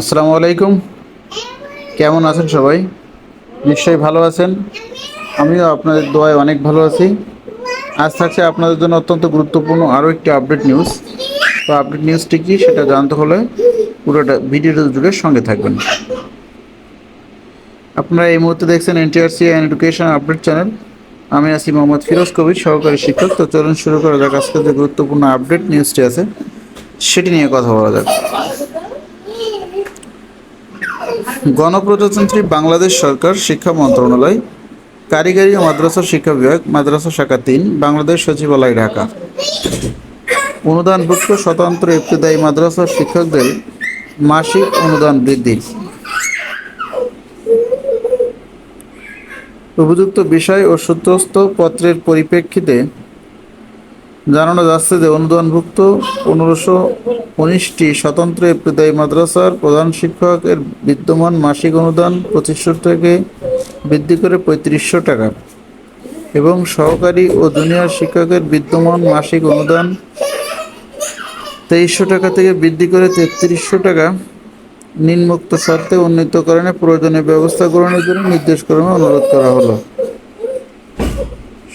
আসসালামু আলাইকুম। কেমন আছেন সবাই? নিশ্চয়ই ভালো আছেন। আমিও আপনাদের দোয়ায় অনেক ভালো আছি। আজ থাকছে আপনাদের জন্য অত্যন্ত গুরুত্বপূর্ণ আরও একটি আপডেট নিউজ তো আপডেট নিউজটি কী সেটা জানতে হলে পুরোটা ভিডিওটা জুড়ে সঙ্গে থাকবেন। আপনারা এই মুহূর্তে দেখছেন NTRC and education update channel আমি আছি মোহাম্মদ ফিরোজ কবির, সহকারী শিক্ষক। তো চলুন শুরু করা যাক। আজকে যে গুরুত্বপূর্ণ আপডেট নিউজটি আছে সেটি নিয়ে কথা বলা যাক। গণপ্রজাতন্ত্রী বাংলাদেশ সরকার শিক্ষা মন্ত্রণালয়, কারিগরি ও মাদ্রাসা শিক্ষা বিভাগ, মাদ্রাসা শাখা তিন, বাংলাদেশ সচিবালয়, ঢাকা। অনুদানভুক্ত স্বতন্ত্র ইবতদায়ী মাদ্রাসার শিক্ষকদের মাসিক অনুদান বৃদ্ধি। উপযুক্ত বিষয় ও সূত্রস্থ পত্রের পরিপ্রেক্ষিতে জানানো যাচ্ছে যে অনুদানভুক্ত পনেরোশো উনিশটি স্বতন্ত্র ইবতদায়ী মাদ্রাসার প্রধান শিক্ষকের বিদ্যমান মাসিক অনুদান পঁচিশশো থেকে বৃদ্ধি করে পঁয়ত্রিশশো টাকা এবং সহকারী ও জুনিয়র শিক্ষকের বিদ্যমান মাসিক অনুদান তেইশশো টাকা থেকে বৃদ্ধি করে তেত্রিশশো টাকা। নিম্নোক্ত শর্তে উন্নীতকরণে প্রয়োজনীয় ব্যবস্থা গ্রহণের জন্য নির্দেশক্রমে অনুরোধ করা হলো।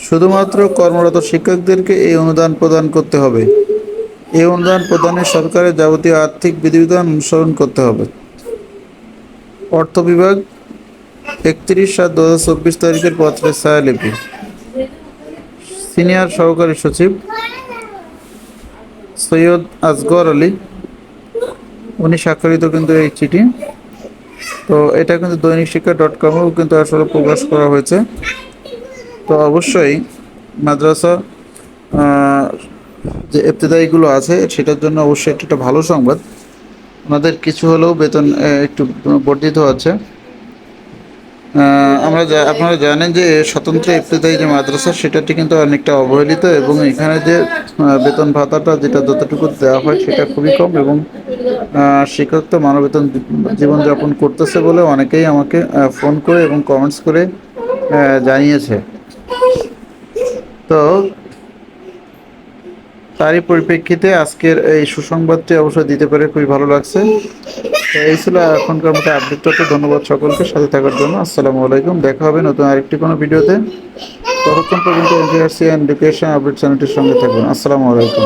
শুধুমাত্র কর্মরত শিক্ষকদেরকে এই অনুদান প্রদান করতে হবে। এই অনুদান প্রদানে সরকারের যাবতীয় আর্থিক বিধিবিধান অনুসরণ করতে হবে। অর্থ বিভাগ একত্রিশ সাত দু হাজার চব্বিশ তারিখের পত্রের ছায়ালিপি। সিনিয়র সহকারী সচিব সৈয়দ আসগর আলী, উনি স্বাক্ষরিত কিন্তু এই চিঠি। তো এটা কিন্তু দৈনিক শিক্ষা ডট কমেও কিন্তু আসলে প্রকাশ করা হয়েছে। তো অবশ্যই মাদ্রাসা যে ইবতদায়ীগুলো আছে, সেটার জন্য অবশ্যই এটা একটা ভালো সংবাদ। ওনাদের কিছু হলেও বেতন একটু বর্ধিত আছে। আমরা আপনারা জানেন যে স্বতন্ত্র ইবতদায়ী যে মাদ্রাসা সেটাটি কিন্তু অনেকটা অবহেলিত এবং এখানে যে বেতন ভাতাটা যেটা যতটুকু দেওয়া হয়, সেটা খুবই কম এবং শিক্ষক তো মানবেতন জীবনযাপন করতেছে বলে অনেকেই আমাকে ফোন করে এবং কমেন্টস করে জানিয়েছে। তো তারই পরিপ্রেক্ষিতে আজকের এই সুসংবাদটি অবশ্যই দিতে পারে খুবই ভালো লাগছে। তো এই ছিল এখনকার মতো আপডেটটা তো ধন্যবাদ সকলকে সাথে থাকার জন্য। আসসালামু আলাইকুম। দেখা হবে নতুন আরেকটি কোনো ভিডিওতে। ততক্ষণ পর্যন্ত অ্যান্ড এডুকেশন আপডেট চ্যানেলটির সঙ্গে থাকবেন আসসালামু আলাইকুম।